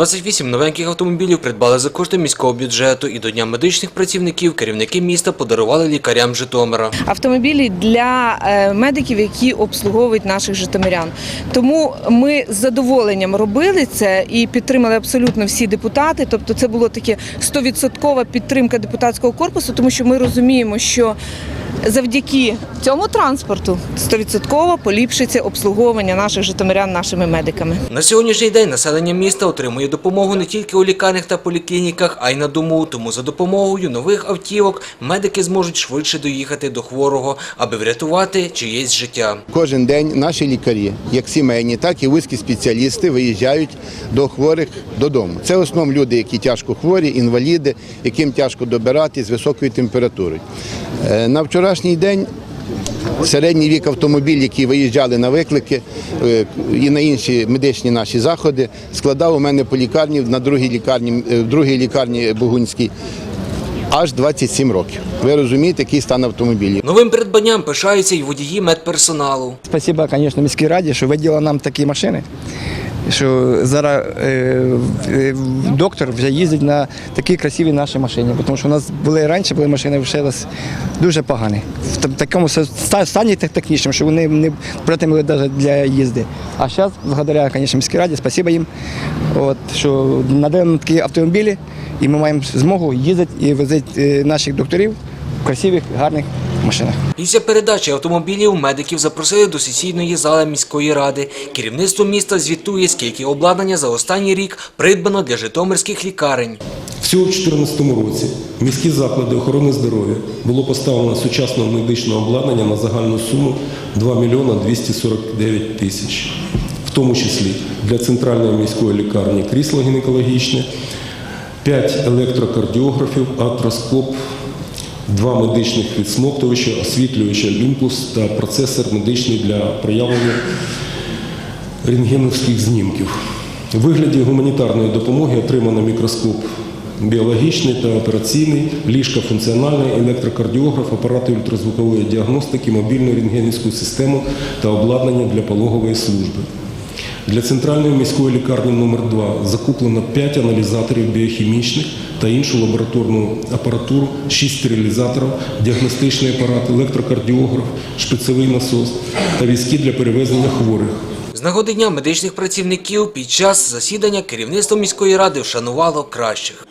28 новеньких автомобілів придбали за кошти міського бюджету і до Дня медичних працівників керівники міста подарували лікарям Житомира. автомобілі для е, медиків, які обслуговують наших житомирян. Тому ми з задоволенням робили це і підтримали абсолютно всі депутати. Тобто, це було таке 100% підтримка депутатського корпусу, тому що ми розуміємо, що завдяки цьому транспорту 100% поліпшиться обслуговування наших житомирян нашими медиками. На сьогоднішній день населення міста отримує допомогу не тільки у лікарнях та поліклініках, а й на дому. Тому за допомогою нових автівок медики зможуть швидше доїхати до хворого, аби врятувати чиєсь життя. Кожен день наші лікарі, як сімейні, так і вузькі спеціалісти, виїжджають до хворих додому. Це в основному люди, які тяжко хворі, інваліди, яким тяжко добирати з високою температурою. Вчорашній день середній вік автомобілів, які виїжджали на виклики е, і на інші медичні наші заходи, складав у мене по лікарні на другій лікарні, е, в другій лікарні Богунській аж 27 років. Ви розумієте, який стан автомобілів. Новим придбанням пишаються й водії медперсоналу. Спасибо, звісно, міській раді, що виділили нам такі машини. Що зараз е, е, доктор вже їздить на такі красиві наші машині. Тому що у нас були раніше були машини вже дуже погані. В такому стані технічному, що вони не притимали навіть для їзди. А зараз, благодаря, звісно, міській раді, спасибо їм, от, що нам такі автомобілі, і ми маємо змогу їздити і возити е, наших докторів в красивих, гарних машинах. Після передачі автомобілів медиків запросили до сесійної зали міської ради. Керівництво міста звітує, скільки обладнання за останній рік придбано для житомирських лікарень. Всього у 2014 році в міські заклади охорони здоров'я було поставлено сучасного медичного обладнання на загальну суму 2 мільйона 249 тисяч, в тому числі для центральної міської лікарні крісло гінекологічне, 5 електрокардіографів, атроскоп, два медичних відсмоктувача, освітлювача люмпус та процесор медичний для проявлення рентгеновських знімків. У вигляді гуманітарної допомоги отримано мікроскоп біологічний та операційний, ліжка функціональний, електрокардіограф, апарати ультразвукової діагностики, мобільну рентгенівську систему та обладнання для пологової служби. Для центральної міської лікарні номер 2 закуплено 5 аналізаторів біохімічних та іншу лабораторну апаратуру, 6 стерилізаторів, діагностичний апарат, електрокардіограф, шпицевий насос та візки для перевезення хворих. З нагоди Дня медичних працівників під час засідання керівництво міської ради вшанувало кращих.